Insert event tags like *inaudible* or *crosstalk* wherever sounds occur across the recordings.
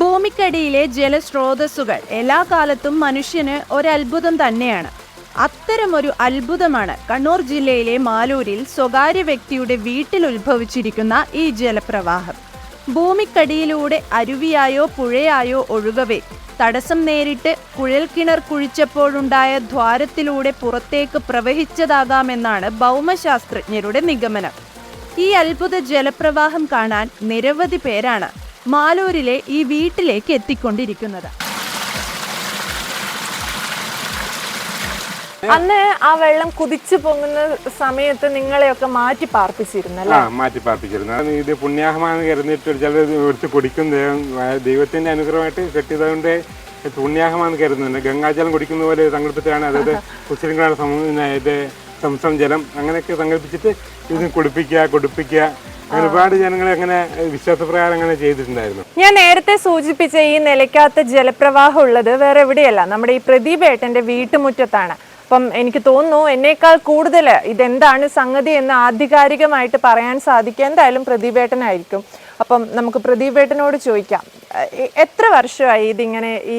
ഭൂമിക്കടിയിലെ ജലസ്രോതസ്സുകൾ എല്ലാ കാലത്തും മനുഷ്യന് ഒരത്ഭുതം തന്നെയാണ്. അത്തരമൊരു അത്ഭുതമാണ് കണ്ണൂർ ജില്ലയിലെ മാലൂരിൽ സ്വകാര്യ വ്യക്തിയുടെ വീട്ടിൽ ഉത്ഭവിച്ചിരിക്കുന്ന ഈ ജലപ്രവാഹം. ഭൂമിക്കടിയിലൂടെ അരുവിയായോ പുഴയായോ ഒഴുകവേ. തടസ്സം നേരിട്ട് കുഴൽക്കിണർ കുഴിച്ചപ്പോഴുണ്ടായ ദ്വാരത്തിലൂടെ പുറത്തേക്ക് പ്രവഹിച്ചതാകാമെന്നാണ് ഭൗമശാസ്ത്രജ്ഞരുടെ നിഗമനം. ഈ അത്ഭുത ജലപ്രവാഹം കാണാൻ നിരവധി പേരാണ് മാലൂരിലെ ഈ വീട്ടിലേക്ക് എത്തിക്കൊണ്ടിരിക്കുന്നത്. അന്ന് ആ വെള്ളം കുതിച്ചു പൊങ്ങുന്ന സമയത്ത് നിങ്ങളെയൊക്കെ മാറ്റി പാർപ്പിച്ചിരുന്നല്ലേ മാറ്റി പാർപ്പിച്ചിരുന്നു. ഇത് പുണ്യാഹമാണെന്ന് കരുതിയിട്ട് ചിലർ എടുത്ത് കുടിക്കും ദൈവം ദൈവത്തിന്റെ അനുഗ്രഹമായിട്ട് കെട്ടിയതുകൊണ്ട് പുണ്യാഹമാണെന്ന് കരുതുന്നുണ്ട്. ഗംഗാജലം കുടിക്കുന്ന പോലെ സങ്കല്പിച്ചാണ് അതായത് മുസ്ലിങ്ങളാണ് സമൂഹം ഇത് സംസം ജലം അങ്ങനെയൊക്കെ സങ്കല്പിച്ചിട്ട് ഇത് കുടിപ്പിക്കുക കുടിപ്പിക്കുക. ഒരുപാട് ജനങ്ങൾ അങ്ങനെ വിശ്വാസപ്രകാരം അങ്ങനെ ചെയ്തിട്ടുണ്ടായിരുന്നു. ഞാൻ നേരത്തെ സൂചിപ്പിച്ച ഈ നിലയ്ക്കാത്ത ജലപ്രവാഹം ഉള്ളത് വേറെ എവിടെയല്ല. നമ്മുടെ ഈ പ്രദീപ് ഏട്ടന്റെ വീട്ടുമുറ്റത്താണ്. അപ്പം എനിക്ക് തോന്നുന്നു എന്നേക്കാൾ കൂടുതൽ ഇതെന്താണ് സംഗതി എന്ന് ആധികാരികമായിട്ട് പറയാൻ സാധിക്കുക. എന്തായാലും പ്രദീപ് ഏട്ടനായിരിക്കും. അപ്പം നമുക്ക് പ്രദീപേട്ടനോട് ചോദിക്കാം. എത്ര വർഷമായി ഇതിങ്ങനെ ഈ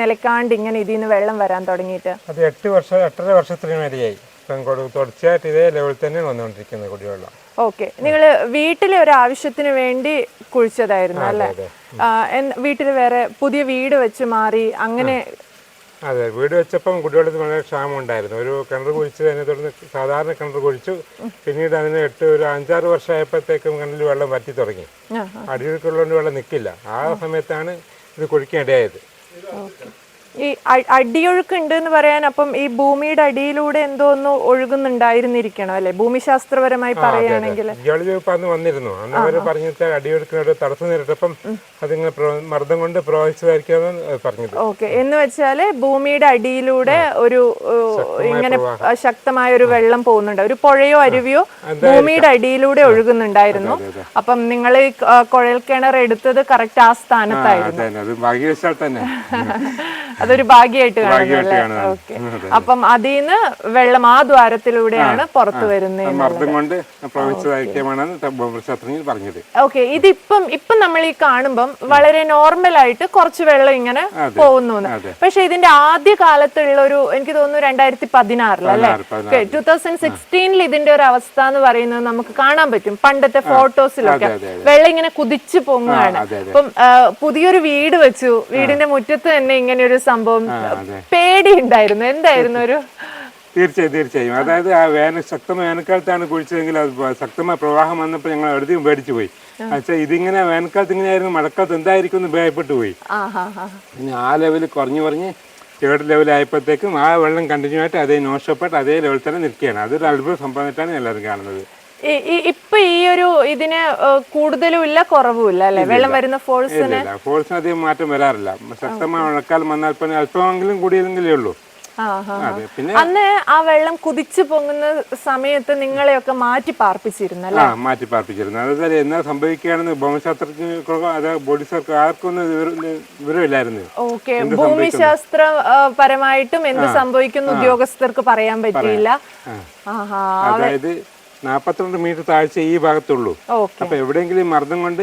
നിലക്കാണ്ട് ഇങ്ങനെ ഇതിൽ നിന്ന് വെള്ളം വരാൻ തുടങ്ങിയിട്ട്? അത് എട്ട് വർഷം എട്ടര വർഷത്തിന് മേലെയായി ഇപ്പം തുടർച്ചയായിട്ട് ഇതേ ലെവലിൽ തന്നെ വന്നുകൊണ്ടിരിക്കുന്നത് കുടിവെള്ളം. ഓക്കെ. നിങ്ങൾ വീട്ടിലെ ഒരു ആവശ്യത്തിന് വേണ്ടി കുഴിച്ചതായിരുന്നു അല്ലേ? വീട്ടിൽ വേറെ പുതിയ വീട് വെച്ച് മാറി അങ്ങനെ അതെ വീട് വെച്ചപ്പം കുടിവെള്ളത്തിന് വളരെ ക്ഷാമം ഉണ്ടായിരുന്നു. ഒരു കിണർ കുഴിച്ച് അതിനെ തുടർന്ന് സാധാരണ കിണർ കുഴിച്ചു. പിന്നീട് അതിന് എട്ട് ഒരു അഞ്ചാറ് വർഷമായപ്പോഴത്തേക്കും കിണറിൽ വെള്ളം വറ്റി തുടങ്ങി. അടിയൊഴുക്കുള്ളതുകൊണ്ട് വെള്ളം നിൽക്കില്ല. ആ സമയത്താണ് ഇത് കുഴിക്കാൻ ഇടയായത് ഈ അടിയൊഴുക്കുണ്ട് അടിയൊഴുക്ക് ഉണ്ട് എന്ന് പറയാൻ അപ്പം ഈ ഭൂമിയുടെ അടിയിലൂടെ എന്തോ ഒന്ന് ഒഴുകുന്നുണ്ടായിരുന്നിരിക്കണം അല്ലെ? ഭൂമിശാസ്ത്രപരമായി പറയുകയാണെങ്കിൽ ജോളി വകുപ്പ് അന്ന് വന്നിരുന്നു. അന്ന് അവർ പറഞ്ഞിട്ട് അടിയൊഴുക്കിനോട് തടസ്സം നേരിട്ടപ്പം അതിങ്ങനെ മർദ്ദം കൊണ്ട് പ്രവഹിച്ചതായിരിക്കും പറഞ്ഞത് ഓക്കെ. എന്ന് വെച്ചാൽ ഭൂമിയുടെ അടിയിലൂടെ ഒരു ഇങ്ങനെ ശക്തമായ ഒരു വെള്ളം പോകുന്നുണ്ട്. ഒരു പുഴയോ അരുവിയോ ഭൂമിയുടെ അടിയിലൂടെ ഒഴുകുന്നുണ്ടായിരുന്നു. അപ്പം നിങ്ങൾ ഈ കുഴൽ കിണർ എടുത്തത് കറക്റ്റ് ആ സ്ഥാനത്തായിരുന്നു. ഭാഗ്യവശാൽ തന്നെ. *laughs* അതൊരു ഭാഗ്യമായിട്ട് ഭാഗ്യമായിട്ട് കാണുന്നു കാണുന്നു. ഓക്കെ. ഉം, അതെ. അപ്പം അതിന്ന് വെള്ളം ആ ദ്വാരത്തിലൂടെയാണ് പുറത്തു വരുന്നത് മർദ്ദം കൊണ്ട് പ്രവഹിച്ചതായിരിക്കാമാണ് ഭൂമിശാസ്ത്രജ്ഞർ പറഞ്ഞത്. ഓക്കെ. ഇതിപ്പം ഇപ്പം നമ്മൾ ഈ കാണുമ്പം വളരെ നോർമൽ ആയിട്ട് കുറച്ച് വെള്ളം ഇങ്ങനെ പോകുന്നു പക്ഷെ ഇതിന്റെ ആദ്യ കാലത്തുള്ള ഒരു എനിക്ക് തോന്നുന്നു രണ്ടായിരത്തി പതിനാറിൽ അല്ലെ. ടൂ തൗസൻഡ് സിക്സ്റ്റീനിൽ ഇതിന്റെ ഒരു അവസ്ഥ എന്ന് പറയുന്നത് നമുക്ക് കാണാൻ പറ്റും. പണ്ടത്തെ ഫോട്ടോസിലൊക്കെ വെള്ളം ഇങ്ങനെ കുതിച്ചു പൊങ്ങുകയാണ്. അപ്പം പുതിയൊരു വീട് വെച്ചു. വീടിന്റെ മുറ്റത്ത് തന്നെ ഇങ്ങനെ ഒരു സംഭവം പേടി ഉണ്ടായിരുന്നു എന്തായിരുന്നു ഒരു തീർച്ചയായും തീർച്ചയായും. അതായത് ആ വേനൽ ശക്തമായ വേനൽക്കാലത്താണ് കുഴിച്ചതെങ്കിൽ അത് ശക്തമായ പ്രവാഹം വന്നപ്പോൾ ഞങ്ങൾ അവിടെയും പേടിച്ചു പോയി പക്ഷേ ഇതിങ്ങനെ വേനൽക്കാലത്ത് ഇങ്ങനെയായിരുന്നു മഴക്കാലത്ത് എന്തായിരിക്കും എന്ന് ഭയപ്പെട്ടു പോയി പിന്നെ ആ ലെവൽ കുറഞ്ഞു കുറഞ്ഞ് തേർഡ് ലെവലായപ്പോഴത്തേക്കും ആ വെള്ളം കണ്ടിന്യൂ ആയിട്ട് അതേ നോഷപ്പെട്ട് അതേ ലെവൽ തന്നെ നിൽക്കുകയാണ്. അതൊരു അത്ഭുത സംഭവമായിട്ടാണ് എല്ലാവരും കാണുന്നത്. ഇപ്പൊ ഈ ഒരു ഇതിന് കൂടുതലും ഇല്ല കുറവും ഇല്ല അല്ലെ? വെള്ളം വരുന്ന ഫോഴ്സിന്? ഫോഴ്സിന് അധികം മാറ്റം വരാറില്ല. ശക്തമായ മഴക്കാലം വന്നാൽ പിന്നെ അല്പമെങ്കിലും കൂടിയതെങ്കിലേ ഉള്ളൂ. അന്ന് ആ വെള്ളം കുതിച്ചു പൊങ്ങുന്ന സമയത്ത് നിങ്ങളെയൊക്കെ മാറ്റി പാർപ്പിച്ചിരുന്നല്ലേ? അല്ലേ മാറ്റി പാർപ്പിച്ചിരുന്നു. അതായത് എന്നാ സംഭവിക്കുകയാണെന്ന് ഭൂമിശാസ്ത്രജ്ഞർക്കോ ബോഡിസർക്ക് ആർക്കും വിവരമില്ലായിരുന്നു. ഓക്കെ. ഭൂമിശാസ്ത്ര പരമായിട്ടും എന്ത് സംഭവിക്കുന്ന ഉദ്യോഗസ്ഥർക്ക് പറയാൻ പറ്റിയില്ല. അതായത് നാൽപ്പത്തിരണ്ട് മീറ്റർ താഴ്ച ഈ ഭാഗത്തുള്ളൂ. അപ്പൊ എവിടെയെങ്കിലും മർദ്ദം കൊണ്ട്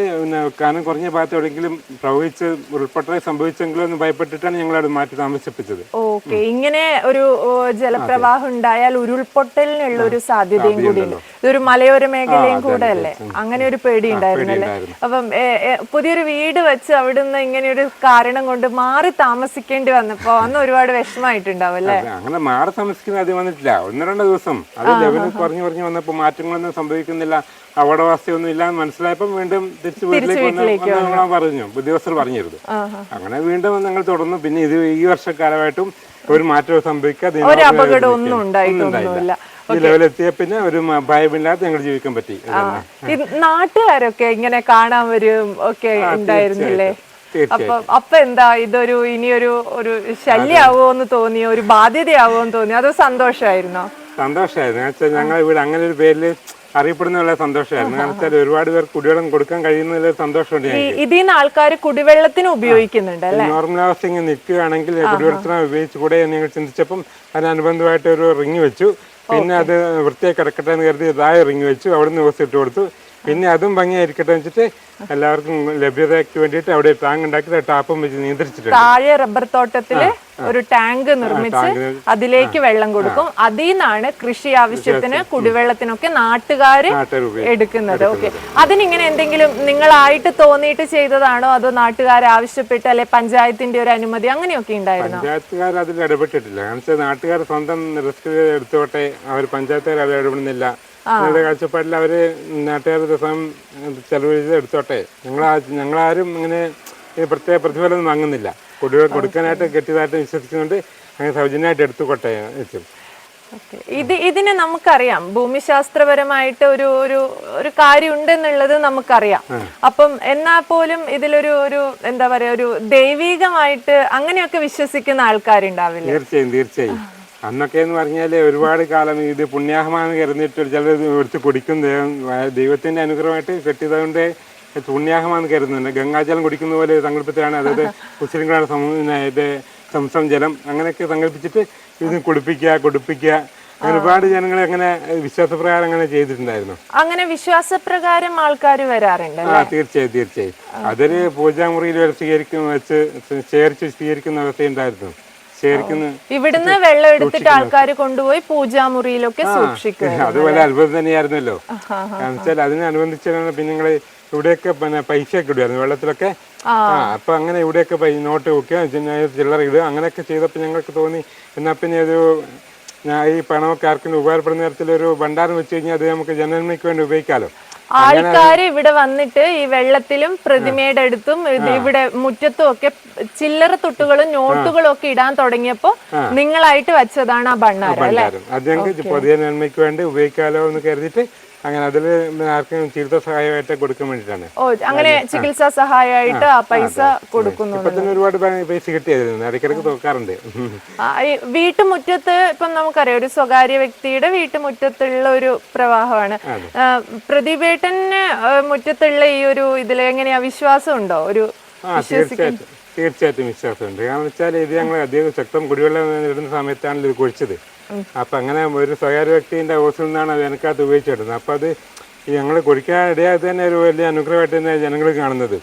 കനം കുറഞ്ഞ ഭാഗത്ത് എവിടെയെങ്കിലും പ്രവഹിച്ച് ഉൾപ്പെട്ട സംഭവിച്ചെങ്കിലോ എന്ന് ഭയപ്പെട്ടിട്ടാണ് ഞങ്ങൾ അത് മാറ്റി താമസിപ്പിച്ചത്. ഓക്കെ. ഇങ്ങനെ ഒരു ജലപ്രവാഹം ഉണ്ടായാൽ ഉരുൾപൊട്ടലിനുള്ള ഒരു സാധ്യതയും കൂടി ഇതൊരു മലയോര മേഖലയും കൂടെ അല്ലേ? അങ്ങനെ ഒരു പേടി ഉണ്ടായിരുന്നല്ലേ? ഉണ്ടായിരുന്നു. അപ്പം പുതിയൊരു വീട് വെച്ച് അവിടുന്ന് ഇങ്ങനെ ഒരു കാരണം കൊണ്ട് മാറി താമസിക്കേണ്ടി വന്നപ്പോ അന്ന് ഒരുപാട് വിഷമമായിട്ടുണ്ടാവും അല്ലേ? അങ്ങനെ മാറി താമസിക്കുന്ന ആദ്യം വന്നിട്ടില്ല. ഒന്ന് രണ്ട് ദിവസം. അത് ലെവൽ കുറഞ്ഞു കുറഞ്ഞു വന്നപ്പോൾ മാറ്റങ്ങളൊന്നും സംഭവിക്കുന്നില്ല അപകടവാസ്തയൊന്നും ഇല്ല എന്ന് മനസ്സിലായപ്പോൾ വീണ്ടും തിരിച്ചു വീട്ടിലേക്ക് വന്ന് പറഞ്ഞു. ഉദ്യോഗസ്ഥർ പറഞ്ഞിരുന്നു. അങ്ങനെ വീണ്ടും ഞങ്ങൾ തുടർന്നു. പിന്നെ ഇത് ഈ വർഷക്കാലമായിട്ടും ഒരു മാറ്റവും സംഭവിക്കാതെ ഒരു ഉണ്ടായിട്ടൊന്നുമില്ല. ലെവലെത്തിയ പിന്നെ ഒരു ഭയമില്ലാതെ ഞങ്ങൾ ജീവിക്കാൻ പറ്റി. നാട്ടുകാരൊക്കെ ഇങ്ങനെ കാണാൻ വരും ഒക്കെ ഉണ്ടായിരുന്നില്ലേ? അപ്പൊ അപ്പൊ എന്താ ഇതൊരു ഇനിയൊരു ഒരു ശല്യാവോ എന്ന് തോന്നിയോ ഒരു ബാധ്യതയാവോ എന്ന് തോന്നിയോ അതോ സന്തോഷമായിരുന്നോ? സന്തോഷമായിരുന്നു. വെച്ചാൽ ഞങ്ങൾ ഇവിടെ അങ്ങനെ ഒരു പേരിൽ അറിയപ്പെടുന്ന സന്തോഷമായിരുന്നു. കാരണം വെച്ചാൽ ഒരുപാട് പേർ കുടിവെള്ളം കൊടുക്കാൻ കഴിയുന്നതിൽ സന്തോഷമുണ്ട് ഇതിൽ നിന്ന് ആൾക്കാർ കുടിവെള്ളത്തിന് ഉപയോഗിക്കുന്നുണ്ട് നോർമൽ അവസ്ഥ ഇങ്ങനെ നിൽക്കുകയാണെങ്കിൽ കുടിവെള്ളത്തിന് ഉപയോഗിച്ചുകൂടെ എന്ന് ഞങ്ങൾ ചിന്തിച്ചപ്പം അതിനനുബന്ധമായിട്ട് ഒരു റിങ് വെച്ചു. പിന്നെ അത് വൃത്തിയായി കിടക്കട്ടെ എന്ന് കരുതി ഇതായ റിങ് വെച്ചു. അവിടുന്ന് ദിവസം ഇട്ട് കൊടുത്തു. പിന്നെ അതും ഭംഗിയായിരിക്കട്ടെ വെച്ചിട്ട് എല്ലാവർക്കും ലഭ്യതയ്ക്ക് വേണ്ടിയിട്ട് അവിടെ ടാങ്ക് ഉണ്ടാക്കി ടാപ്പും വെച്ച് നിയന്ത്രിച്ചിട്ടുണ്ട്. താഴെ റബ്ബർ തോട്ടത്തിൽ ഒരു ടാങ്ക് നിർമ്മിച്ച് അതിലേക്ക് വെള്ളം കൊടുക്കും. അതിൽ നിന്നാണ് കൃഷി ആവശ്യത്തിന് കുടിവെള്ളത്തിനൊക്കെ നാട്ടുകാര് നാട്ടുകാർ എടുക്കുന്നത്. ഓക്കെ. അതിനിങ്ങനെ എന്തെങ്കിലും നിങ്ങളായിട്ട് തോന്നിയിട്ട് ചെയ്തതാണോ? അതോ നാട്ടുകാർ ആവശ്യപ്പെട്ട് അല്ലെ പഞ്ചായത്തിന്റെ ഒരു അനുമതി അങ്ങനെയൊക്കെ ഉണ്ടായിരുന്നു? പഞ്ചായത്തുകാർ അതിൽ ഇടപെട്ടിട്ടില്ല. കാരണം നാട്ടുകാർ സ്വന്തം റിസ്ക് എടുത്തോട്ടെ. അവർ പഞ്ചായത്തുകാർ അത് ഇടപെടുന്നില്ല. ഞങ്ങളുടെ കാഴ്ചപ്പാടിൽ അവർ നാട്ടുകാർ ദിവസം ചെലവഴിച്ച് എടുത്തോട്ടെ. ഞങ്ങൾ ഞങ്ങളാരും ഇങ്ങനെ പ്രത്യേക പ്രതിഫലം വാങ്ങുന്നില്ല. കുടിവെള്ളം കൊടുക്കാനായിട്ട് കെട്ടിയതായിട്ട് വിശ്വസിക്കുന്നുണ്ട് അങ്ങനെ സൗജന്യമായിട്ട് എടുത്തുകൊട്ടെ വെച്ചു. ഇത് ഇതിനെ നമുക്കറിയാം. ഭൂമിശാസ്ത്രപരമായിട്ട് ഒരു ഒരു ഒരു കാര്യം ഉണ്ടെന്നുള്ളത് നമുക്കറിയാം അപ്പം എന്നാ പോലും ഇതിലൊരു ഒരു എന്താ പറയാ ഒരു ദൈവീകമായിട്ട് അങ്ങനെയൊക്കെ വിശ്വസിക്കുന്ന ആൾക്കാരുണ്ടാവില്ല? തീർച്ചയായും തീർച്ചയായും. അന്നൊക്കെ എന്ന് പറഞ്ഞാൽ ഒരുപാട് കാലം ഇത് പുണ്യാഹമാണെന്ന് കരുതിയിട്ട് ചിലർ എടുത്ത് കുടിക്കും ദൈവത്തിന്റെ അനുഗ്രഹമായിട്ട് കെട്ടിയതുകൊണ്ട് പുണ്യാഹമാണെന്ന് കരുതുന്നുണ്ട്. ഗംഗാജലം കുടിക്കുന്ന പോലെ സങ്കല്പത്തിലാണ് അതായത് മുസ്ലിങ്ങളാണ് സമൂഹം ഇത് സംസം ജലം അങ്ങനെയൊക്കെ സങ്കല്പിച്ചിട്ട് ഇത് കുടിപ്പിക്കുക കുടിപ്പിക്കുക. ഒരുപാട് ജനങ്ങളെ അങ്ങനെ വിശ്വാസപ്രകാരം അങ്ങനെ ചെയ്തിട്ടുണ്ടായിരുന്നു. അങ്ങനെ വിശ്വാസപ്രകാരം ആൾക്കാർ വരാറുണ്ട് ആ തീർച്ചയായും തീർച്ചയായും. അതൊരു പൂജാമുറിയിൽ വരെ സ്വീകരിക്കും വെച്ച് ചേർച്ച് സ്വീകരിക്കുന്ന അവസ്ഥയുണ്ടായിരുന്നു. ശേഖരിക്കുന്ന ഇവിടുന്ന് വെള്ളം എടുത്തിട്ട് ആൾക്കാർ കൊണ്ടുപോയി പൂജാമുറിയിലൊക്കെ സൂക്ഷിക്കും അതുപോലെ അത്ഭുതം തന്നെയായിരുന്നല്ലോ. വെച്ചാൽ അതിനനുബന്ധിച്ചാണ് പിന്നെ നിങ്ങൾ ഇവിടെയൊക്കെ പിന്നെ പൈസ ഒക്കെ ഇടുമായിരുന്നു വെള്ളത്തിലൊക്കെ. ആ. അപ്പൊ അങ്ങനെ ഇവിടെയൊക്കെ നോട്ട് വെക്കുക ചില്ലറ ഇടുക അങ്ങനെയൊക്കെ ചെയ്തപ്പോൾ ഞങ്ങൾക്ക് തോന്നി. എന്നാ പിന്നെ ഒരു ഈ പണമൊക്കെ ആർക്കും ഉപകാരപ്പെടുന്ന തരത്തിലൊരു ഭണ്ഡാരം വെച്ച് കഴിഞ്ഞാൽ അത് നമുക്ക് ജനന്മയ്ക്ക് വേണ്ടി ഉപയോഗിക്കാമല്ലോ ആൾക്കാര് ഇവിടെ വന്നിട്ട് ഈ വെള്ളത്തിലും പ്രതിമയുടെ അടുത്തും ഇവിടെ മുറ്റത്തും ഒക്കെ ചില്ലറ തുട്ടുകളും നോട്ടുകളും ഒക്കെ ഇടാൻ തുടങ്ങിയപ്പോ നിങ്ങളായിട്ട് വെച്ചതാണ് ആ ഭണ്ണാരം അല്ലെ? ഭണ്ഡാരം. അത് ഞങ്ങൾക്ക് പൊതുജന നന്മയ്ക്ക് വേണ്ടി ഉപയോഗിക്കാലോ എന്ന് കരുതിയിട്ട് അങ്ങനെ അതിൽ ആർക്കും ചികിത്സ സഹായമായിട്ട് കൊടുക്കാൻ വേണ്ടിയിട്ടാണ്. ഓ അങ്ങനെ ചികിത്സാ സഹായമായിട്ട് ആ പൈസ കൊടുക്കുന്നു ഇപ്പൊ തന്നെ ഒരുപാട് പൈസ കിട്ടിയായിരുന്നു ഇടയ്ക്കിടയ്ക്ക് നോക്കാറുണ്ട് വീട്ടുമുറ്റത്ത് ഇപ്പം നമുക്കറിയാം ഒരു സ്വകാര്യ വ്യക്തിയുടെ വീട്ടുമുറ്റത്തുള്ള ഒരു പ്രവാഹമാണ്. പ്രതിഭേട്ടന് മുറ്റത്തുള്ള ഈ ഒരു ഇതിൽ എങ്ങനെയാ വിശ്വാസം ഉണ്ടോ ഒരു തീർച്ചയായിട്ടും. വിശ്വാസമുണ്ട്. കാരണം വെച്ചാൽ ഇത് ഞങ്ങൾ അധികം ശക്തം കുടിവെള്ളം ഇടുന്ന സമയത്താണ് ഇത് കുഴിച്ചത്. അപ്പൊ അങ്ങനെ ഒരു സ്വകാര്യ വ്യക്തിന്റെ ഹോസ്റ്റലിൽ നിന്നാണ് അത് എനിക്കകത്ത് ഉപയോഗിച്ചിടുന്നത് അപ്പം അത് ഞങ്ങൾ കുടിക്കാൻ തന്നെ ഒരു വലിയ അനുഗ്രഹമായിട്ട് തന്നെ ജനങ്ങൾ കാണുന്നത്.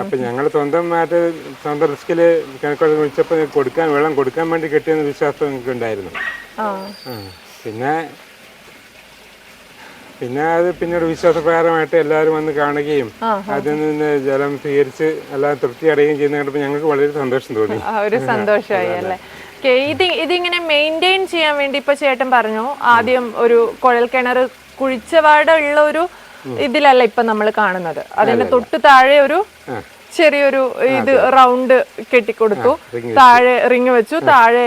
അപ്പം ഞങ്ങൾ സ്വന്തമായിട്ട് സ്വന്തം റിസ്കിൽ കണക്കോട് വിളിച്ചപ്പോൾ കൊടുക്കാൻ വെള്ളം കൊടുക്കാൻ വേണ്ടി കിട്ടിയെന്ന് വിശ്വാസം ഞങ്ങൾക്ക് ഉണ്ടായിരുന്നു. പിന്നെ പിന്നെ അത് പിന്നീട് വിശ്വാസപ്രകാരമായിട്ട് എല്ലാവരും വന്ന് കാണുകയും അതിൽ നിന്ന് ജലം സ്വീകരിച്ച് എല്ലാം തൃപ്തി അടയുകയും ചെയ്യുന്ന കണ്ടപ്പോൾ ഞങ്ങൾക്ക് വളരെ സന്തോഷം തോന്നി. ഒരു സന്തോഷമായി അല്ലേ? ഇത് ഇതിങ്ങനെ മെയിന്റെയിൻ ചെയ്യാൻ വേണ്ടി ഇപ്പൊ ചേട്ടൻ പറഞ്ഞു. ആദ്യം ഒരു കുഴൽ കിണർ കുഴിച്ചപാട് ഉള്ള ഒരു ഇതിലല്ല ഇപ്പൊ നമ്മൾ കാണുന്നത്. അതിന്റെ തൊട്ട് താഴെ ഒരു ചെറിയൊരു ഇത് റൗണ്ട് കെട്ടിക്കൊടുത്തു. താഴെ റിങ് വെച്ചു. താഴെ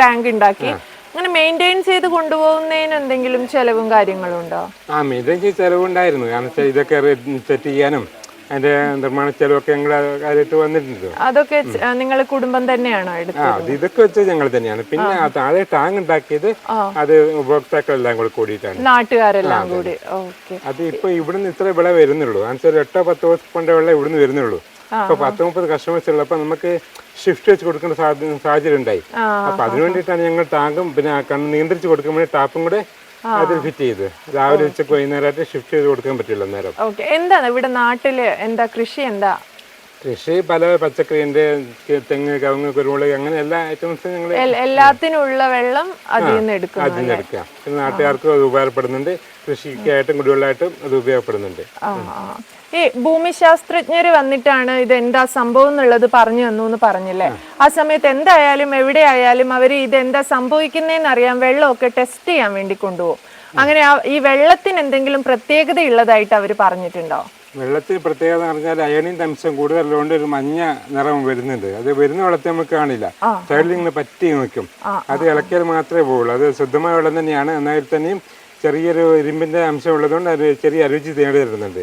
ടാങ്ക് ഉണ്ടാക്കി. അങ്ങനെ മെയിന്റെയിൻ ചെയ്ത് കൊണ്ടുപോകുന്നതിന് എന്തെങ്കിലും ചെലവും കാര്യങ്ങളും ഉണ്ടോ? ആ മെയിന്റെയിൻ ചെയ്ത് ചെലവുണ്ടായിരുന്നു. കാരണം ഇതൊക്കെ സെറ്റ് ചെയ്യാനും അതിന്റെ നിർമ്മാണ ചെലവൊക്കെ ഞങ്ങൾ കാര്യമായിട്ട് വന്നിട്ടുണ്ട്. അതൊക്കെ നിങ്ങൾ കുടുംബം തന്നെയാണോ എടുത്തത്? ഇതൊക്കെ വെച്ചത് ഞങ്ങൾ തന്നെയാണ്. പിന്നെ താഴെ ടാങ്ക് ഉണ്ടാക്കിയത് അത് ഉപഭോക്താക്കളെല്ലാം കൂടി കൂടിയിട്ടാണ്. നാട്ടുകാരെല്ലാം കൂടി. അത് ഇപ്പൊ ഇവിടുന്ന് ഇത്ര വിള വരുന്നുള്ളൂ. അനുസരിച്ച് എട്ടോ പത്തോ കൊണ്ടേ വെള്ളം ഇവിടുന്ന് വരുന്നുള്ളൂ. അപ്പൊ പത്ത് മുപ്പത് കസ്റ്റമേഴ്സ് ഉള്ളപ്പോ നമുക്ക് ഷിഫ്റ്റ് വെച്ച് കൊടുക്കേണ്ട സാഹചര്യം ഉണ്ടായി. അപ്പൊ അതിനു വേണ്ടിയിട്ടാണ് ഞങ്ങൾ ടാങ്കും പിന്നെ നിയന്ത്രിച്ച് കൊടുക്കാൻ വേണ്ടി ടാപ്പും കൂടെ അതിൽ ഫിറ്റ് ചെയ്ത്. രാവിലെ ഉച്ചയ്ക്ക് വൈകുന്നേരമായിട്ട് ഷിഫ്റ്റ് ചെയ്ത് കൊടുക്കാൻ പറ്റില്ല അന്നേരം. ഓക്കെ. എന്താണ് ഇവിടെ നാട്ടിൽ എന്താ കൃഷി എന്താ? കൃഷി പല പച്ചക്കറിന്റെ തെങ്ങ് കവുങ്ങ് കുരുമുളക് അങ്ങനെ എല്ലാ ഐറ്റംസും ഞങ്ങൾ എല്ലാത്തിനുള്ള വെള്ളം അതിൽ നിന്ന് എടുക്കാം അതിൽ നിന്ന് എടുക്കാം നാട്ടുകാർക്കും അത് ഉപകാരപ്പെടുന്നുണ്ട്. കൃഷിക്കായിട്ടും കുടിവെള്ളമായിട്ടും അത് ഉപയോഗപ്പെടുന്നുണ്ട്. ഈ ഭൂമിശാസ്ത്രജ്ഞർ വന്നിട്ടാണ് ഇത് എന്താ സംഭവം എന്നുള്ളത് പറഞ്ഞു തന്നു എന്ന് പറഞ്ഞില്ലേ? ആ. സമയത്ത് എന്തായാലും എവിടെ ആയാലും അവർ ഇത് എന്താ സംഭവിക്കുന്നതെന്ന് അറിയാൻ വെള്ളമൊക്കെ ടെസ്റ്റ് ചെയ്യാൻ വേണ്ടി കൊണ്ടുപോകും. അങ്ങനെ ഈ വെള്ളത്തിന് എന്തെങ്കിലും പ്രത്യേകത ഉള്ളതായിട്ട് അവർ പറഞ്ഞിട്ടുണ്ടോ? വെള്ളത്തിൽ പ്രത്യേകത എന്ന് പറഞ്ഞാൽ അയണിൻ തംശം കൂടുതലുള്ളതുകൊണ്ട് ഒരു മഞ്ഞ നിറം വരുന്നുണ്ട്. അത് വരുന്ന വെള്ളത്തെ നമുക്ക് കാണില്ല. സൈഡിൽ ഇങ്ങനെ പറ്റി നിൽക്കും. അത് ഇളക്കിയാൽ മാത്രമേ പോവുള്ളൂ. അത് ശുദ്ധമായ വെള്ളം തന്നെയാണ്. എന്നാൽ തന്നെയും ചെറിയൊരു ഇരുമ്പിന്റെ അംശം ഉള്ളതുകൊണ്ട് അത് ചെറിയ അരുചി നേടി തരുന്നുണ്ട്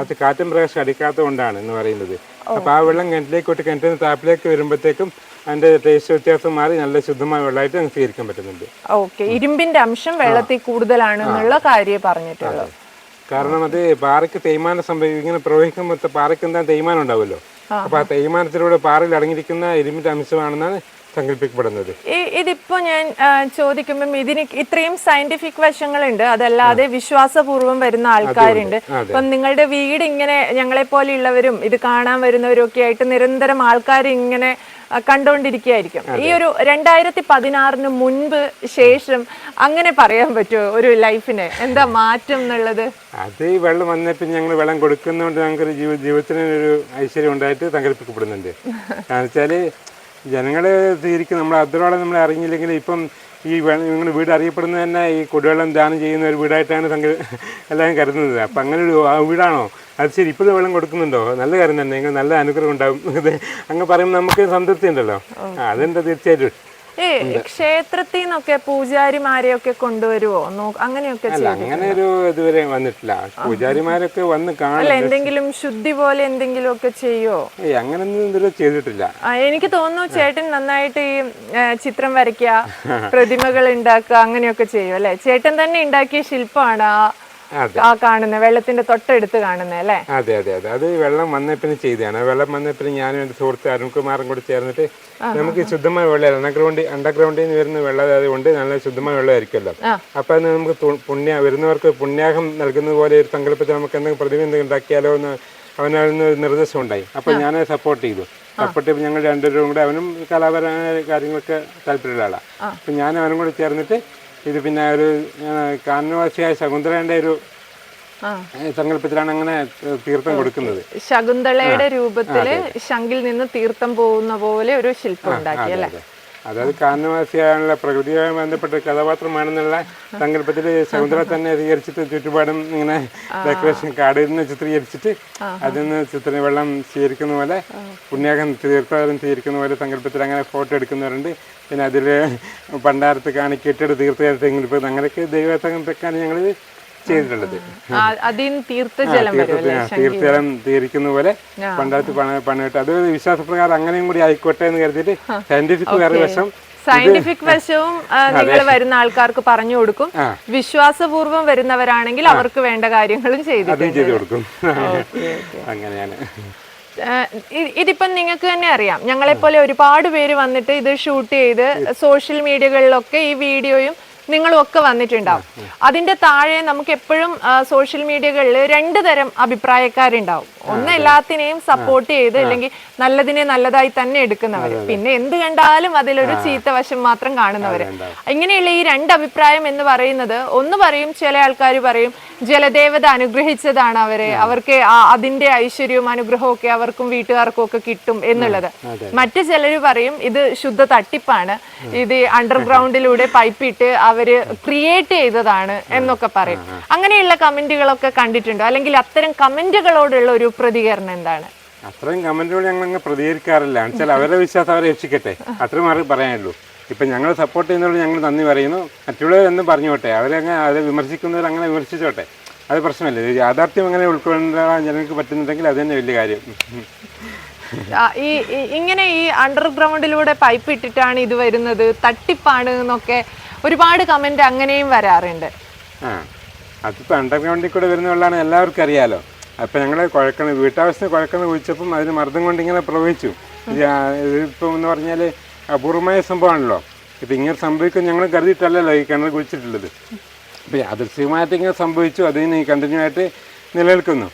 അത് കാറ്റും പ്രകാശം അടിക്കാത്തത് കൊണ്ടാണ് എന്ന് പറയുന്നത്. അപ്പൊ ആ വെള്ളം കിണറ്റിലേക്ക് വിട്ട് കിണറ്റിൽ നിന്ന് താപ്പിലേക്ക് വരുമ്പോഴത്തേക്കും അതിന്റെ ടേസ്റ്റ് വ്യത്യാസം മാറി നല്ല ശുദ്ധമായ വെള്ളമായിട്ട് നമുക്ക് സ്വീകരിക്കാൻ പറ്റുന്നുണ്ട്. ഓക്കെ ഇരുമ്പിന്റെ അംശം വെള്ളത്തിൽ കൂടുതലാണെന്നുള്ള കാര്യം പറഞ്ഞിട്ടുള്ളത് കാരണം അത് പാറയ്ക്ക് തേയ്മാനം സംഭവിക്കും ഇങ്ങനെ പ്രവഹിക്കുമ്പോൾ പാറയ്ക്ക് എന്താ തേയ്മാനം ഉണ്ടാവുമല്ലോ? അപ്പൊ ആ തേയ്മാനത്തിലൂടെ പാറയിൽ അടങ്ങിയിരിക്കുന്ന ഇരുമ്പിന്റെ അംശമാണെന്നാണ് സങ്കല്പിക്കപ്പെടുന്നത്. ഇതിപ്പോ ഞാൻ ചോദിക്കുമ്പോൾ ചോദിക്കുമ്പം ഇതിന് ഇത്രയും സയന്റിഫിക് വശങ്ങളുണ്ട്. അതല്ലാതെ വിശ്വാസപൂർവം വരുന്ന ആൾക്കാരുണ്ട്. അപ്പൊ നിങ്ങളുടെ വീട് ഇങ്ങനെ ഞങ്ങളെ പോലെയുള്ളവരും ഇത് കാണാൻ വരുന്നവരും ഒക്കെ ആയിട്ട് നിരന്തരം ആൾക്കാർ ഇങ്ങനെ കണ്ടുകൊണ്ടിരിക്കുകയായിരിക്കും ഈ ഒരു രണ്ടായിരത്തി പതിനാറിന് മുൻപ് ശേഷം അങ്ങനെ പറയാൻ പറ്റുമോ ഒരു ലൈഫിന്? എന്താ മാറ്റം എന്നുള്ളത്? അത് ഈ വെള്ളം വന്നപ്പോൾ ഞങ്ങൾ വെള്ളം കൊടുക്കുന്നതുകൊണ്ട് ഞങ്ങൾക്ക് ജീവ ജീവിതത്തിന് ഒരു ഐശ്വര്യം ഉണ്ടായിട്ട് സങ്കല്പിക്കപ്പെടുന്നുണ്ട് കാരണം വെച്ചാൽ ജനങ്ങൾ തീരിക്കും നമ്മൾ അതിനോളം നമ്മൾ അറിഞ്ഞില്ലെങ്കിൽ ഇപ്പം ഈ നിങ്ങൾ വീട് അറിയപ്പെടുന്നത് തന്നെ ഈ കുടിവെള്ളം ദാനം ചെയ്യുന്ന ഒരു വീടായിട്ടാണ് എല്ലാവരും കരുതുന്നത്. അപ്പം അങ്ങനെ ഒരു വീടാണോ? അത് ശരി ഇപ്പോഴും വെള്ളം കൊടുക്കുന്നുണ്ടോ? നല്ല കാര്യം തന്നെ നിങ്ങൾ നല്ല അനുഗ്രഹം ഉണ്ടാവും. *laughs* അങ്ങ് പറയുമ്പോൾ നമുക്ക് സംതൃപ്തി ഉണ്ടല്ലോ. അതെന്താ തീർച്ചയായിട്ടും. ഏ ക്ഷേത്രത്തിൽ നിന്നൊക്കെ പൂജാരിമാരെയൊക്കെ കൊണ്ടുവരുവോ? അങ്ങനെയൊക്കെ അങ്ങനെ ഒരു ഇതുവരെ വന്നിട്ടില്ല. പൂജാരിമാരൊക്കെ വന്ന് അല്ല എന്തെങ്കിലും ശുദ്ധി പോലെ എന്തെങ്കിലും ഒക്കെ ചെയ്യോ അങ്ങനൊന്നും ഇതുവരെ ചെയ്തിട്ടില്ല. എനിക്ക് തോന്നുന്നു ചേട്ടൻ നന്നായിട്ട് ഈ ചിത്രം വരയ്ക്കുക *laughs* പ്രതിമകൾ ഉണ്ടാക്കുക അങ്ങനെയൊക്കെ ചെയ്യും അല്ലെ? ചേട്ടൻ തന്നെ ഉണ്ടാക്കിയ ശില്പമാണ് ആ ആ കാണുന്ന വെള്ളത്തിന്റെ തൊട്ടടുത്ത് കാണുന്ന അല്ലേ? അതെ അതെ അതെ. അത് വെള്ളം വന്നപ്പിന് ചെയ്തതാണ്. വെള്ളം വന്നപ്പിന് ഞാനും എന്റെ സുഹൃത്ത് അരുൺകുമാറും കൂടി ചേർന്നിട്ട് നമുക്ക് ശുദ്ധമായ വെള്ളം അണ്ടർഗ്രൗണ്ട് അണ്ടർഗ്രൗണ്ടിൽ നിന്ന് വരുന്ന വെള്ളം അതുകൊണ്ട് നല്ല ശുദ്ധമായ വെള്ളമായിരിക്കുമല്ലോ. അപ്പൊ അത് നമുക്ക് പുണ്യ വരുന്നവർക്ക് പുണ്യാഹം നൽകുന്ന പോലെ ഒരു സങ്കല്പത്തിൽ നമുക്ക് എന്തെങ്കിലും പ്രതിമ എന്തെങ്കിലും ഉണ്ടാക്കിയാലോ എന്ന് അവനൊരു നിർദ്ദേശം ഉണ്ടായി. അപ്പൊ ഞാൻ സപ്പോർട്ട് ചെയ്തു. സപ്പോർട്ട് ചെയ്ത് ഞങ്ങൾ രണ്ടുപേരും കൂടെ അവനും കലാപരമായ കാര്യങ്ങളൊക്കെ താല്പര്യമുള്ള ആളാണ് അപ്പൊ ഞാൻ അവനും കൂടി ചേർന്നിട്ട് ഇത് പിന്നെ ഒരു കാരണവാസിയായ ശകുന്തളയുടെ ഒരു സങ്കല്പത്തിലാണ് അങ്ങനെ തീർത്ഥം കൊടുക്കുന്നത്. ശകുന്തളയുടെ രൂപത്തിൽ ശങ്കിൽ നിന്ന് തീർത്ഥം പോകുന്ന പോലെ ഒരു ശില്പം ഉണ്ടാക്കി അല്ലെ. അതായത് കാരണവാസിയായുള്ള പ്രകൃതിയുമായി ബന്ധപ്പെട്ട കഥാപാത്രമാണെന്നുള്ള സങ്കല്പത്തിൽ സമുദ്ര തന്നെ അധികരിച്ചിട്ട് ചുറ്റുപാടും ഇങ്ങനെ ഡെക്കറേഷൻ കാടിൽ നിന്ന് ചിത്രീകരിച്ചിട്ട് അതിൽ നിന്ന് ചിത്ര വെള്ളം സ്വീകരിക്കുന്ന പോലെ പുണ്യാകം തീർത്ഥാടനം സ്വീകരിക്കുന്ന പോലെ സങ്കല്പത്തിൽ അങ്ങനെ ഫോട്ടോ എടുക്കുന്നവരുണ്ട്. പിന്നെ അതിൽ പണ്ടാരത്ത് കാണിക്കിട്ടിട്ട് തീർത്ഥയാത്ര അങ്ങനെയൊക്കെ ദൈവത്തെ ഞങ്ങൾ ചെയ്തിട്ടുള്ളത്. തീർത്ഥജലം തീരിക്കുന്ന പോലെ പണ്ടത്ത് പണിട്ട്. അത് വിശ്വാസപ്രകാരം അങ്ങനെയും കൂടി ആയിക്കോട്ടെ എന്ന് കരുതിയിട്ട് സയന്റിഫിക് വേറെ വശം സയന്റിഫിക് വശവും നിങ്ങൾ വരുന്ന ആൾക്കാർക്ക് പറഞ്ഞു കൊടുക്കും. വിശ്വാസപൂർവം വരുന്നവരാണെങ്കിൽ അവർക്ക് വേണ്ട കാര്യങ്ങളും ചെയ്ത് കൊടുക്കും. അങ്ങനെയാണ്. ഇതിപ്പം നിങ്ങൾക്ക് തന്നെ അറിയാം. ഞങ്ങളെപ്പോലെ ഒരുപാട് പേര് വന്നിട്ട് ഇത് ഷൂട്ട് ചെയ്ത് സോഷ്യൽ മീഡിയകളിലൊക്കെ ഈ വീഡിയോയും നിങ്ങളും ഒക്കെ വന്നിട്ടുണ്ടാവും അതിന്റെ താഴെ നമുക്ക് എപ്പോഴും സോഷ്യൽ മീഡിയകളിൽ രണ്ട് തരം അഭിപ്രായക്കാരുണ്ടാവും. ഒന്ന് എല്ലാത്തിനെയും സപ്പോർട്ട് ചെയ്ത് അല്ലെങ്കിൽ നല്ലതിനെ നല്ലതായി തന്നെ എടുക്കുന്നവര്. പിന്നെ എന്ത് കണ്ടാലും അതിലൊരു ചീത്ത വശം മാത്രം കാണുന്നവര്. ഇങ്ങനെയുള്ള ഈ രണ്ട് അഭിപ്രായം എന്ന് പറയുന്നത് ഒന്ന് പറയും ചില ആൾക്കാർ പറയും ജലദേവത അനുഗ്രഹിച്ചതാണ് അവരെ. അവർക്ക് അതിന്റെ ഐശ്വര്യവും അനുഗ്രഹവും ഒക്കെ അവർക്കും വീട്ടുകാർക്കും ഒക്കെ കിട്ടും എന്നുള്ളത്. മറ്റു ചിലർ പറയും ഇത് ശുദ്ധ തട്ടിപ്പാണ്. ഇത് അണ്ടർഗ്രൗണ്ടിലൂടെ പൈപ്പ് ഇട്ട് അവർ ക്രിയേറ്റ് ചെയ്തതാണ് എന്നൊക്കെ പറയും. അങ്ങനെയുള്ള കമന്റുകളൊക്കെ കണ്ടിട്ടുണ്ടോ? അല്ലെങ്കിൽ അത്തരം കമന്റുകളോടുള്ള ഒരു പ്രതികരണം എന്താണ്? അത്രയും കമന്റുകൾ ഞങ്ങൾ അങ്ങ് പ്രതികരിക്കാറില്ല എന്നുവെച്ചാൽ അവരുടെ വിശ്വാസം അവരെ രക്ഷിക്കട്ടെ. അത്രയും മാറി പറയാനുള്ളൂ. ഇപ്പം ഞങ്ങൾ സപ്പോർട്ട് ചെയ്യുന്നവരോട് ഞങ്ങൾ നന്ദി പറയുന്നു. മറ്റുള്ളവർ എന്ന് പറഞ്ഞോട്ടെ അവരെ അത് വിമർശിക്കുന്നവർ അങ്ങനെ വിമർശിച്ചോട്ടെ. അത് പ്രശ്നമല്ല. യാഥാർത്ഥ്യം അങ്ങനെ ഉൾക്കൊള്ളാൻ ജനങ്ങൾക്ക് പറ്റുന്നുണ്ടെങ്കിൽ അത് തന്നെ വലിയ കാര്യം. ഈ- ഇങ്ങനെ ഈ അണ്ടർഗ്രൗണ്ടിലൂടെ പൈപ്പ് ഇട്ടിട്ടാണ് ഇത് വരുന്നത്. തട്ടിപ്പാണ് എന്നൊക്കെ ഒരുപാട് കമന്റ് അങ്ങനെയും വരാറുണ്ട്. ആ അതിപ്പോൾ അണ്ടർഗ്രൗണ്ടിൽ കൂടെ വരുന്ന വെള്ളമാണ് എല്ലാവർക്കും അറിയാലോ. അപ്പം ഞങ്ങൾ കുഴക്കണ വീട്ടാവശ്യത്തിന് കുഴക്കണ കുഴിച്ചപ്പം അതിന് മർദ്ദം കൊണ്ട് ഇങ്ങനെ പ്രവഹിച്ചു. ഇതിപ്പം എന്ന് പറഞ്ഞാൽ അപൂർവമായ സംഭവമാണല്ലോ. ഇപ്പം ഇങ്ങനെ സംഭവിക്കും ഞങ്ങൾ കരുതിയിട്ടല്ലല്ലോ ഈ കിണർ കുഴിച്ചിട്ടുള്ളത്. അപ്പം യാദൃശ്യമായിട്ട് ഇങ്ങനെ സംഭവിച്ചു അതിന് കണ്ടിന്യൂ ആയിട്ട് നിലനിൽക്കുന്നു.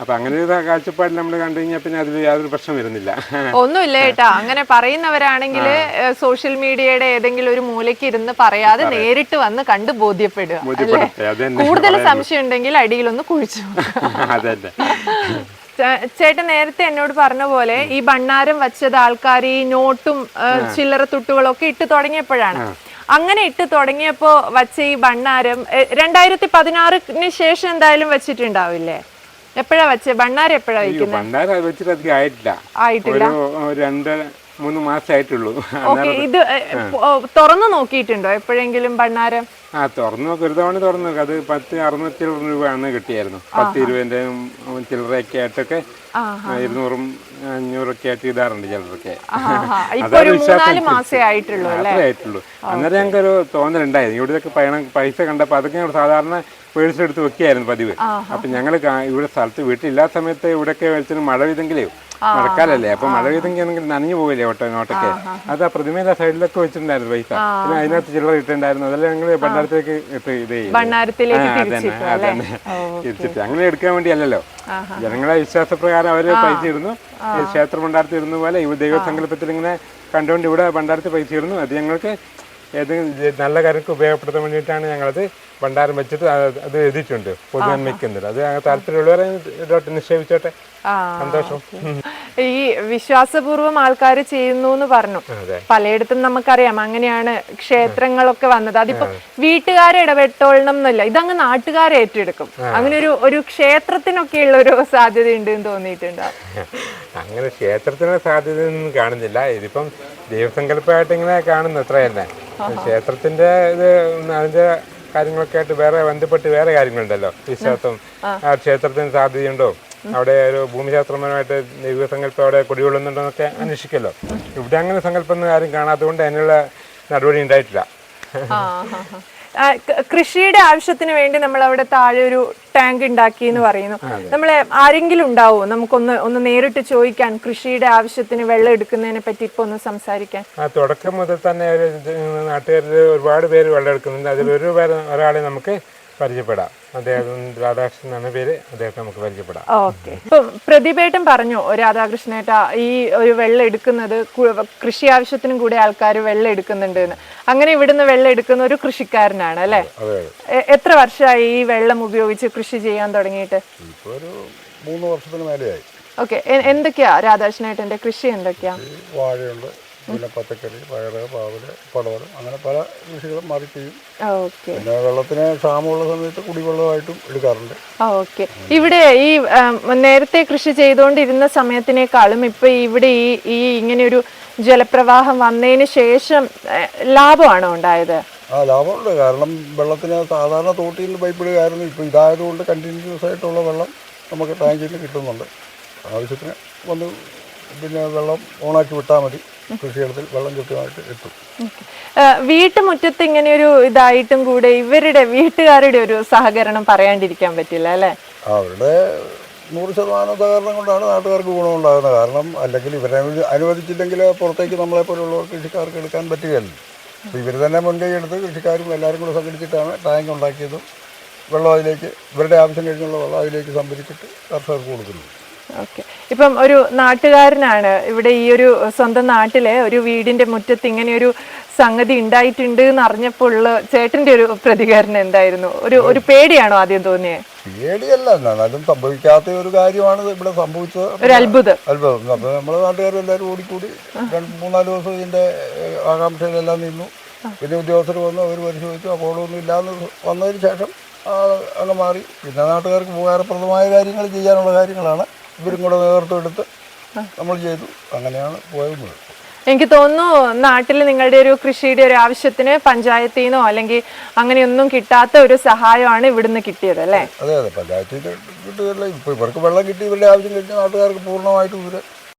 അപ്പം അങ്ങനെ ഒരു കാഴ്ചപ്പാട് നമ്മൾ കണ്ടു കഴിഞ്ഞാൽ പിന്നെ അതിൽ യാതൊരു പ്രശ്നം വരുന്നില്ല. ഒന്നുമില്ല കേട്ടാ അങ്ങനെ പറയുന്നവരാണെങ്കിൽ സോഷ്യൽ മീഡിയയുടെ ഏതെങ്കിലും ഒരു മൂലയ്ക്ക് ഇരുന്ന് പറയാതെ നേരിട്ട് വന്ന് കണ്ട് ബോധ്യപ്പെടുക കൂടുതൽ സംശയം ഉണ്ടെങ്കിൽ അടിയിലൊന്ന് കുഴിച്ചു അതല്ല ചേട്ടൻ നേരത്തെ എന്നോട് പറഞ്ഞ പോലെ ഈ ഭണ്ണാരം വച്ചത് ആൾക്കാർ ഈ നോട്ടും ചില്ലറ തുട്ടുകളൊക്കെ ഇട്ട് തുടങ്ങിയപ്പോഴാണ്. അങ്ങനെ ഇട്ട് തുടങ്ങിയപ്പോ വച്ച ഈ ഭണ്ണാരം രണ്ടായിരത്തി പതിനാറിന് ശേഷം എന്തായാലും വെച്ചിട്ടുണ്ടാവില്ലേ? എപ്പോഴാ വെച്ച? ഭണ്ണാരം എപ്പോഴാ വെക്കുന്നത് അത് വെച്ചിട്ട് അധികം ആയിട്ടില്ല. ആയിട്ടില്ല? രണ്ട് മൂന്ന് മാസമായിട്ടുള്ളൂ ഓക്കെ ഇത് തുറന്നു നോക്കിയിട്ടുണ്ടോ എപ്പോഴെങ്കിലും ഭണ്ണാരം? ആ തുറന്നു. നോക്കി ഒരു തവണ തുറന്നു. നോക്കി അത് പത്ത് അറുന്നൂറ്റി ചില്ലറ രൂപയാണ് കിട്ടിയായിരുന്നു. പത്ത് ഇരുപതിന്റെ ചില്ലറയൊക്കെ ആയിട്ടൊക്കെ ഇരുന്നൂറും അഞ്ഞൂറൊക്കെ ആയിട്ട് ഇടാറുണ്ട് ചിലരൊക്കെ. *laughs* അതാണ് വിശ്വാസം. ആയിട്ടുള്ളൂ അന്നേരം ഞങ്ങൾക്ക് ഒരു തോന്നലുണ്ടായിരുന്നു. ഇവിടെയൊക്കെ പയണം പൈസ കണ്ടപ്പോൾ അതൊക്കെ ഞങ്ങൾ സാധാരണ പേഴ്സ് എടുത്ത് വെക്കുകയായിരുന്നു പതിവ്. അപ്പൊ ഞങ്ങൾ ഇവിടെ സ്ഥലത്ത് വീട്ടിലില്ലാത്ത സമയത്ത് ഇവിടെയൊക്കെ വെച്ചിട്ട് മഴ പെയ്തെങ്കിലേ മഴക്കാലല്ലേ അപ്പൊ മഴ പെയ്തെങ്കിൽ നനഞ്ഞു പോകില്ലേ ഓട്ടോ നോട്ടൊക്കെ അത് ആ പ്രതിമയുടെ സൈഡിലൊക്കെ വെച്ചിട്ടുണ്ടായിരുന്നു പൈസ. പിന്നെ അതിനകത്ത് ചില്ലറ ഇട്ടുണ്ടായിരുന്നു അതെല്ലാം ഞങ്ങൾ ഭണ്ഡാരത്തേക്ക് അതന്നെ, തിരിച്ചിട്ടു അങ്ങനെ എടുക്കാൻ വേണ്ടിയല്ലല്ലോ ജനങ്ങളെ വിശ്വാസപ്രകാരം അവർ പൈസ ഇടുന്നു ക്ഷേത്ര ഭണ്ഡാരത്തിൽ ഇരുന്ന പോലെ ഈ ദൈവസങ്കല്പത്തിൽ ഇങ്ങനെ കണ്ടുകൊണ്ട് ഇവിടെ ഭണ്ഡാരത്തിൽ പൈസ ഇടുന്നു അത് ഞങ്ങൾക്ക് ഏതെങ്കിലും നല്ല കാര്യങ്ങൾക്ക് ഉപയോഗപ്പെടുത്താൻ വേണ്ടിയിട്ടാണ് ഞങ്ങളത് ഭണ്ഡാരം വെച്ചിട്ട് അത് എഴുതിയിട്ടുണ്ട്. പൊതുനന്മയ്ക്കുന്നത് അത് താല്പര്യമുള്ളവരെ ഇതോട്ട് നിക്ഷേപിച്ചോട്ടെ. സന്തോഷം. ഈ വിശ്വാസപൂർവം ആൾക്കാർ ചെയ്യുന്നു എന്ന് പറഞ്ഞു. പലയിടത്തും നമുക്കറിയാം അങ്ങനെയാണ് ക്ഷേത്രങ്ങളൊക്കെ വന്നത്. അതിപ്പോ വീട്ടുകാരെ ഇടപെട്ടോളണം എന്നല്ല ഇതങ്ങ് നാട്ടുകാരെ ഏറ്റെടുക്കും. അങ്ങനെ ഒരു ഒരു ക്ഷേത്രത്തിനൊക്കെയുള്ള ഒരു സാധ്യത ഉണ്ട് എന്ന് തോന്നിയിട്ടുണ്ടോ? അങ്ങനെ ക്ഷേത്രത്തിന് സാധ്യതയൊന്നും കാണുന്നില്ല. ഇതിപ്പം ദൈവസങ്കല്പമായിട്ട് ഇങ്ങനെ കാണുന്നു അത്രയല്ലേ. ക്ഷേത്രത്തിന്റെ ഇത് അതിന്റെ കാര്യങ്ങളൊക്കെ ആയിട്ട് വേറെ ബന്ധപ്പെട്ട് വേറെ കാര്യങ്ങളുണ്ടല്ലോ. വിശ്വാസം ആ. ക്ഷേത്രത്തിന് സാധ്യതയുണ്ടോ? അവിടെ ഒരു ഭൂമിശാസ്ത്രപരമായിട്ട് ദൈവസങ്കല്പം അവിടെ കുടികൊള്ളുന്നുണ്ടോ എന്നൊക്കെ അന്വേഷിക്കല്ലോ. ഇവിടെ അങ്ങനെ സങ്കല്പം ആരും കാണാത്തതുകൊണ്ട് അതിനുള്ള നടപടി ഉണ്ടായിട്ടില്ല. കൃഷിയുടെ ആവശ്യത്തിന് വേണ്ടി നമ്മൾ അവിടെ താഴെ ഒരു ടാങ്ക് ഉണ്ടാക്കി എന്ന് പറയുന്നു. നമ്മളെ ആരെങ്കിലും ഉണ്ടാവുമോ നമുക്കൊന്ന് ഒന്ന് നേരിട്ട് ചോദിക്കാൻ കൃഷിയുടെ ആവശ്യത്തിന് വെള്ളം എടുക്കുന്നതിനെ പറ്റി ഇപ്പൊ ഒന്ന് സംസാരിക്കാൻ. ആ തുടക്കം മുതൽ തന്നെ നാട്ടുകാരിൽ ഒരുപാട് പേര് വെള്ളം എടുക്കുന്നുണ്ട്. അതിൽ ഒരു ഒരാളെ നമുക്ക് പരിചയപ്പെടാം. അദ്ദേഹം രാധാകൃഷ്ണൻ എന്ന പേര് അദ്ദേഹത്തെ നമുക്ക് പരിചയപ്പെടാം. ഓക്കെ. ഇപ്പം പ്രതിഭേട്ടൻ പറഞ്ഞു രാധാകൃഷ്ണേട്ട ഈ ഒരു വെള്ളം എടുക്കുന്നത് കൃഷി ആവശ്യത്തിനും കൂടി ആൾക്കാർ വെള്ളം എടുക്കുന്നുണ്ട് എന്ന് അങ്ങനെ ഇവിടുന്ന് വെള്ളം എടുക്കുന്ന ഒരു കൃഷിക്കാരനാണ് അല്ലെ? എത്ര വർഷമായി ഈ വെള്ളം ഉപയോഗിച്ച് കൃഷി ചെയ്യാൻ തുടങ്ങിയിട്ട്? ഒരു മൂന്ന് വർഷത്തിന് മേലെയായി. ഓക്കെ. എന്തൊക്കെയാ രാധാകൃഷ്ണേട്ടന്റെ കൃഷി എന്തൊക്കെയാ? വാഴയുണ്ട്. പിന്നെ പച്ചക്കറി പയറ് പാവൽ പടവലം അങ്ങനെ പല കൃഷികളും മാറി ചെയ്യും പിന്നെ വെള്ളത്തിന് ക്ഷാമമുള്ള സമയത്ത് കുടിവെള്ളമായിട്ടും എടുക്കാറുണ്ട്. ഓക്കെ. ഇവിടെ ഈ നേരത്തെ കൃഷി ചെയ്തുകൊണ്ടിരുന്ന സമയത്തിനേക്കാളും ഇപ്പൊ ഇവിടെ ഈ ഈ ഇങ്ങനെ ഒരു ജലപ്രവാഹം വന്നതിന് ശേഷം ലാഭമാണോ ഉണ്ടായത്? ആ ലാഭമുണ്ട്. കാരണം വെള്ളത്തിന് സാധാരണ തോട്ടിയിൽ നിന്ന് പൈപ്പ് ഇടുകയായിരുന്നു ഇപ്പോൾ ഇതായതുകൊണ്ട് കണ്ടിന്യൂസ് ആയിട്ടുള്ള വെള്ളം നമുക്ക് ടാങ്കിൽ കിട്ടുന്നുണ്ട്. ആവശ്യത്തിന് വന്ന് പിന്നെ വെള്ളം ഓണാക്കി വിട്ടാൽ മതി. കൃഷിയിടത്തിൽ വെള്ളം കൃത്യമായിട്ട് എത്തും. വീട്ടുമുറ്റത്ത് ഇങ്ങനെ ഒരു ഇതായിട്ടും കൂടെ ഇവരുടെ വീട്ടുകാരുടെ ഒരു സഹകരണം പറയാണ്ടിരിക്കാൻ പറ്റില്ല അല്ലേ? അവരുടെ നൂറ് ശതമാനം സഹകരണം കൊണ്ടാണ് നാട്ടുകാർക്ക് ഗുണമുണ്ടാകുന്നത്. കാരണം അല്ലെങ്കിൽ ഇവരെ അനു- അനുവദിച്ചില്ലെങ്കിൽ പുറത്തേക്ക് നമ്മളെ പോലുള്ള കൃഷിക്കാർക്ക് എടുക്കാൻ പറ്റുകയല്ല. അപ്പോൾ ഇവർ തന്നെ മുൻകൈ എടുത്ത് കൃഷിക്കാരും എല്ലാവരും കൂടെ സംഘടിച്ചിട്ടാണ് ടാങ്ക് ഉണ്ടാക്കിയതും വെള്ളം അതിലേക്ക് ഇവരുടെ ആവശ്യം കഴിഞ്ഞുള്ള വെള്ളം അതിലേക്ക് സംഭരിച്ചിട്ട് കർഷകർക്ക് കൊടുക്കുന്നത്. ഓക്കെ. ഇപ്പം ഒരു നാട്ടുകാരനാണ് ഇവിടെ ഈ ഒരു സ്വന്തം നാട്ടിലെ ഒരു വീടിന്റെ മുറ്റത്ത് ഇങ്ങനെ ഒരു സംഗതി ഉണ്ടായിട്ടുണ്ട് എന്ന് അറിഞ്ഞപ്പോൾ ഉള്ള ചേട്ടന്റെ ഒരു പ്രതികരണം എന്തായിരുന്നു? ഒരു ഒരു പേടിയാണോ ആദ്യം തോന്നിയത് പേടിയല്ല എന്നാലും സംഭവിക്കാത്ത ഒരു കാര്യമാണ് ഇവിടെ സംഭവിച്ചത്. ഒരു അത്ഭുതം. അത്ഭുതം. അപ്പോൾ നമ്മുടെ നാട്ടുകാരും എല്ലാവരും ഓടിക്കൂടി രണ്ട് മൂന്നാൽ ദിവസം ഇതിന്റെ ആകാംക്ഷയിലെല്ലാം നിന്നു. പിന്നെ ഉദ്യോഗസ്ഥർ വന്നു അവർ പരിശോധിച്ചു. അപകടമൊന്നും ഇല്ലാന്ന് വന്നതിന് ശേഷം അങ്ങ് മാറി. പിന്നെ നാട്ടുകാർക്ക് ഉപകാരപ്രദമായ കാര്യങ്ങൾ ചെയ്യാനുള്ള കാര്യങ്ങളാണ്. ഇവരും കൂടെ നേതൃത്വം എടുത്ത് നമ്മൾ ചെയ്തു. അങ്ങനെയാണ് പോയത് എനിക്ക് തോന്നുന്നു നാട്ടിൽ നിങ്ങളുടെ ഒരു കൃഷിയുടെ ഒരു ആവശ്യത്തിന് പഞ്ചായത്തിൽ നിന്നോ അല്ലെങ്കിൽ അങ്ങനെയൊന്നും കിട്ടാത്ത ഒരു സഹായമാണ് ഇവിടുന്ന് കിട്ടിയത് അല്ലേ? അതെ അതെ. പഞ്ചായത്തിൽ കിട്ടുകയല്ല ഇപ്പോൾ ഇവർക്ക് വെള്ളം കിട്ടി ഇവരുടെ ആവശ്യം കഴിഞ്ഞാൽ നാട്ടുകാർക്ക് പൂർണമായിട്ടും ഇവർ